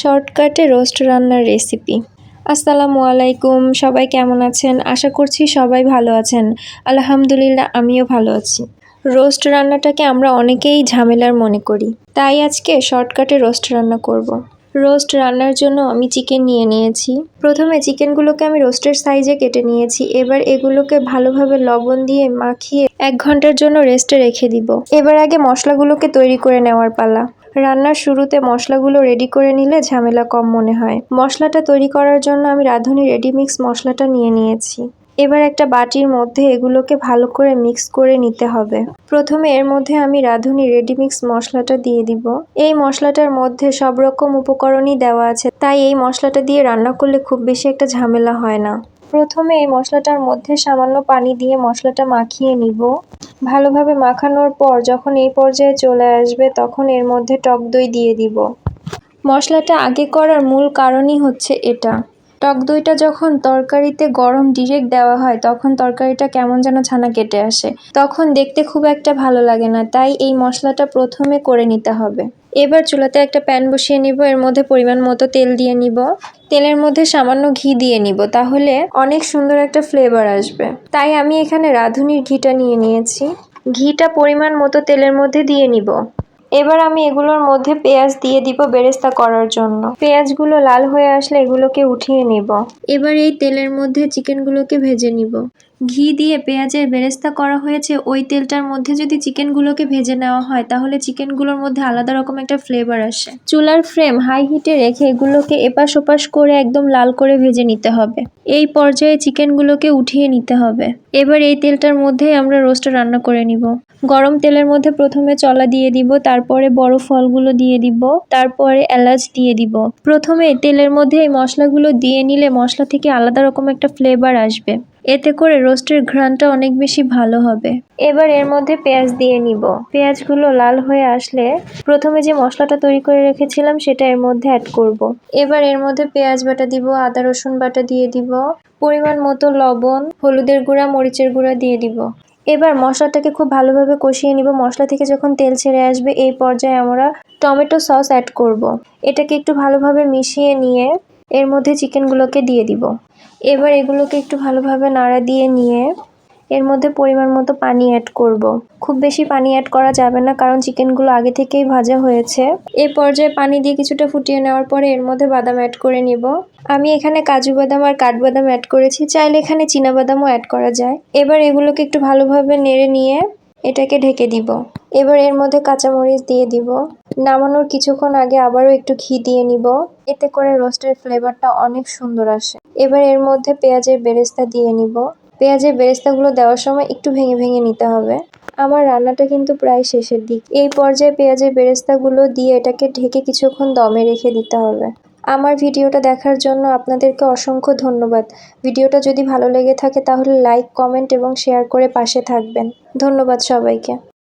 শর্টকাটে রোস্ট রান্নার রেসিপি। আসসালামু আলাইকুম, সবাই কেমন আছেন? আশা করছি সবাই ভালো আছেন। আলহামদুলিল্লাহ, আমিও ভালো আছি। রোস্ট রান্নাটাকে আমরা অনেকেই ঝামেলার মনে করি। তাই আজকে শর্টকাটে রোস্ট রান্না করব। রোস্ট রান্নার জন্য আমি চিকেন নিয়ে নিয়েছি। প্রথমে চিকেনগুলোকে আমি রোস্টের সাইজে কেটে নিয়েছি। এবার এগুলোকে ভালোভাবে লবণ দিয়ে মাখিয়ে এক ঘণ্টার জন্য রেস্টে রেখে দিব। এবার আগে মশলাগুলোকে তৈরি করে নেওয়ার পালা। রান্নার শুরুতে মশলাগুলো রেডি করে নিলে ঝামেলা কম মনে হয়। মশলাটা তৈরি করার জন্য আমি রাঁধুনি রেডি মিক্স মশলাটা নিয়ে নিয়েছি। এবার একটা বাটির মধ্যে এগুলোকে ভালো করে মিক্স করে নিতে হবে। প্রথমে এর মধ্যে আমি রাঁধুনি রেডি মিক্স মশলাটা দিয়ে দিব। এই মশলাটার মধ্যে সব রকম উপকরণই দেওয়া আছে, তাই এই মশলাটা দিয়ে রান্না করলে খুব বেশি একটা ঝামেলা হয় না। প্রথমে এই মশলাটার মধ্যে সামান্য পানি দিয়ে মশলাটা মাখিয়ে নিব। ভালোভাবে মাখানোর পর যখন এই পর্যায়ে চলে আসবে, তখন এর মধ্যে টক দই দিয়ে দিব। মশলাটা আগে করার মূল কারণই হচ্ছে এটা। টক দইটা যখন তরকারিতে গরম ডিরেক্ট দেওয়া হয়, তখন তরকারিটা কেমন যেন ছানা কেটে আসে। তখন দেখতে খুব একটা ভালো লাগে না, তাই এই মশলাটা প্রথমে করে নিতে হবে। এবার চুলাতে একটা প্যান বসিয়ে নিব, এর মধ্যে পরিমাণ মতো তেল দিয়ে নিব। তেলের মধ্যে সামান্য ঘি দিয়ে নিব, তাহলে অনেক সুন্দর একটা ফ্লেভার আসবে। তাই আমি এখানে রাঁধুনির ঘিটা নিয়ে নিয়েছি। ঘিটা পরিমাণ মতো তেলের মধ্যে দিয়ে নিব। এবার আমি এগুলোর মধ্যে পেঁয়াজ দিয়ে দিব বেরেস্তা করার জন্য। পেঁয়াজগুলো লাল হয়ে আসলে এগুলোকে উঠিয়ে নিব। এবার এই তেলের মধ্যে চিকেনগুলোকে ভেজে নিব। ঘি দিয়ে পেঁয়াজের বেরেস্তা করা হয়েছে। ওই তেলটার মধ্যে যদি চিকেনগুলোকে ভেজে নেওয়া হয়, তাহলে চিকেনগুলোর মধ্যে আলাদা রকম একটা ফ্লেভার আসে। চুলার ফ্রেম হাই হিটে রেখে এগুলোকে এপাশ ওপাশ করে একদম লাল করে ভেজে নিতে হবে। এই পর্যায়ে চিকেনগুলোকে উঠিয়ে নিতে হবে। এবার এই তেলটার মধ্যেই আমরা রোস্ট রান্না করে নিব। গরম তেলের মধ্যে প্রথমে চলা দিয়ে দিব, তারপরে বড় ফলগুলো দিয়ে দিব, তারপরে এলাচ দিয়ে দিব। প্রথমে তেলের মধ্যে এই মশলাগুলো দিয়ে নিলে মশলা থেকে আলাদা রকম একটা ফ্লেভার আসবে। এতে করে রোস্টের ঘ্রাণটা অনেক বেশি ভালো হবে। এবার এর মধ্যে পেঁয়াজ দিয়ে নিব। পেঁয়াজগুলো লাল হয়ে আসলে প্রথমে যে মশলাটা তৈরি করে রেখেছিলাম সেটা এর মধ্যে অ্যাড করব। এবার এর মধ্যে পেঁয়াজ বাটা দিব, আদা, রসুন বাটা দিয়ে দিব, পরিমাণ মতো লবণ, হলুদের গুঁড়া, মরিচের গুঁড়া দিয়ে দিব। এবার মশলাটাকে খুব ভালোভাবে কষিয়ে নিব মশলা থেকে যখন তেল ছেড়ে আসবে, এই পর্যায়ে আমরা টমেটো সস অ্যাড করব। এটাকে একটু ভালোভাবে মিশিয়ে নিয়ে এর মধ্যে চিকেনগুলোকে দিয়ে দিব এবার এগুলোকে একটু ভালোভাবে নাড়া দিয়ে নিয়ে এর মধ্যে পরিমাণ মতো পানি অ্যাড করব। খুব বেশি পানি অ্যাড করা যাবে না, কারণ চিকেনগুলো আগে থেকেই ভাজা হয়েছে। এই পর্যায়ে পানি দিয়ে কিছুটা ফুটিয়ে নেওয়ার পরে এর মধ্যে বাদাম অ্যাড করে নিব। আমি এখানে কাজু বাদাম আর কাঠবাদাম অ্যাড করেছি, চাইলে এখানে বাদামও অ্যাড করা যায়। এবার এগুলোকে একটু ভালোভাবে নেড়ে নিয়ে এটাকে ঢেকে দিব। এবার এর মধ্যে কাঁচামরিচ দিয়ে দিব। নামানোর কিছুক্ষণ আগে আবারও একটু ঘি দিয়ে নিব। এতে করে রোস্টের ফ্লেভারটা অনেক সুন্দর আসে। এবার এর মধ্যে পেঁয়াজের বেরেস্তা দিয়ে নিব। পেঁয়াজের বেরেস্তাগুলো দেওয়ার সময় একটু ভেঙে ভেঙে নিতে হবে। আমার রান্নাটা কিন্তু প্রায় শেষের দিক। এই পর্যায়ে পেঁয়াজের বেরেস্তাগুলো দিয়ে এটাকে ঢেকে কিছুক্ষণ দমে রেখে দিতে হবে। আমার ভিডিওটা দেখার জন্য আপনাদেরকে অসংখ্য ধন্যবাদ। ভিডিওটা যদি ভালো লেগে থাকে তাহলে লাইক, কমেন্ট এবং শেয়ার করে পাশে থাকবেন। ধন্যবাদ সবাইকে।